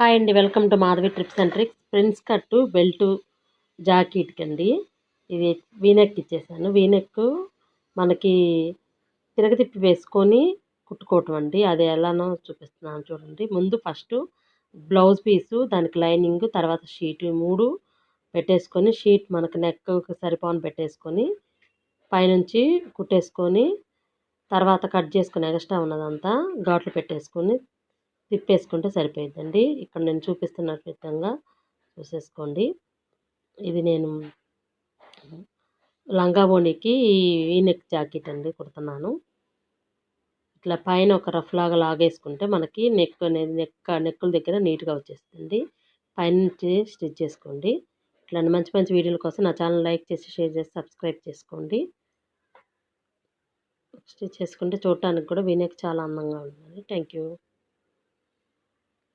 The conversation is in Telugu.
హాయ్ అండి welcome to Madhavi trips and tricks. Princess cut belt జాకెట్కి అండి ఇది వీనెక్ ఇచ్చేసాను. వీనెక్ మనకి తిరగతిప్పి వేసుకొని కుట్టుకోవటం అండి. అది ఎలానో చూపిస్తున్నాను చూడండి. ముందు ఫస్ట్ బ్లౌజ్ పీసు దానికి లైనింగ్ తర్వాత షీట్ మూడు పెట్టేసుకొని షీట్ మనకు నెక్ సరిపోని పెట్టేసుకొని పైనుంచి కుట్టేసుకొని తర్వాత కట్ చేసుకుని ఎక్స్ట్రా ఉన్నదంతా ఘాట్లు పెట్టేసుకొని తిప్పేసుకుంటే సరిపోయిద్దండి. ఇక్కడ నేను చూపిస్తున్న విధంగా చూసేసుకోండి. ఇది నేను లంగా ఓణికి ఈ నెక్ జాకెట్ అండి కుడుతున్నాను. ఇట్లా పైన ఒక రఫ్ లాగా లాగేసుకుంటే మనకి నెక్ అనేది నెక్ నెక్కుల దగ్గర నీట్గా వచ్చేస్తుంది పైనుంచి స్టిచ్ చేసుకోండి. ఇట్లాంటి మంచి మంచి వీడియోల కోసం నా ఛానల్ లైక్ చేసి షేర్ చేసి సబ్స్క్రైబ్ చేసుకోండి. స్టిచ్ చేసుకుంటే చూడటానికి కూడా వినేకి చాలా అందంగా ఉంటుంది థ్యాంక్ యూ.